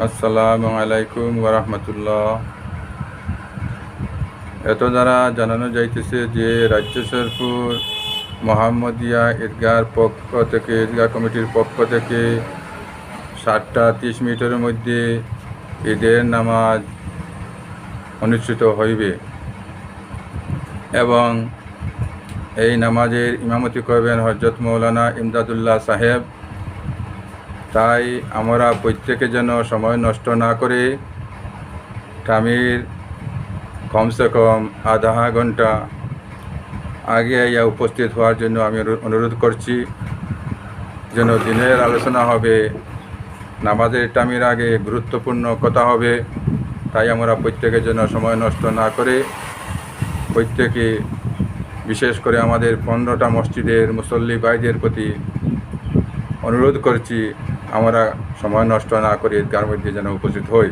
আসসালামু আলাইকুম ওরহমতুল্লাহ এত দ্বারা জানানো যাইতেছে যে রাজ্য সরপুর মোহাম্মদিয়া ঈদগার পক্ষ থেকে ঈদগাহ কমিটির পক্ষ থেকে সাতটা তিরিশ মিনিটের মধ্যে ঈদের নামাজ অনুষ্ঠিত হইবে এবং এই নামাজের ইমামতি করবেন হজরত মৌলানা ইমদাদুল্লাহ সাহেব। তাই আমরা প্রত্যেকে যেন সময় নষ্ট না করে টামির কমসে কম আধা ঘণ্টা আগে ইয়া উপস্থিত হওয়ার জন্য আমি অনুরোধ করছি, যেন দিনের আলোচনা হবে, নামাজের টামির আগে গুরুত্বপূর্ণ কথা হবে, তাই আমরা প্রত্যেকে যেন সময় নষ্ট না করে প্রত্যেকে, বিশেষ করে আমাদের পনেরোটা মসজিদের মুসল্লি ভাইদের প্রতি অনুরোধ করছি আমরা সময় নষ্ট না করে ঈদগার মধ্যে যেন উপস্থিত হই।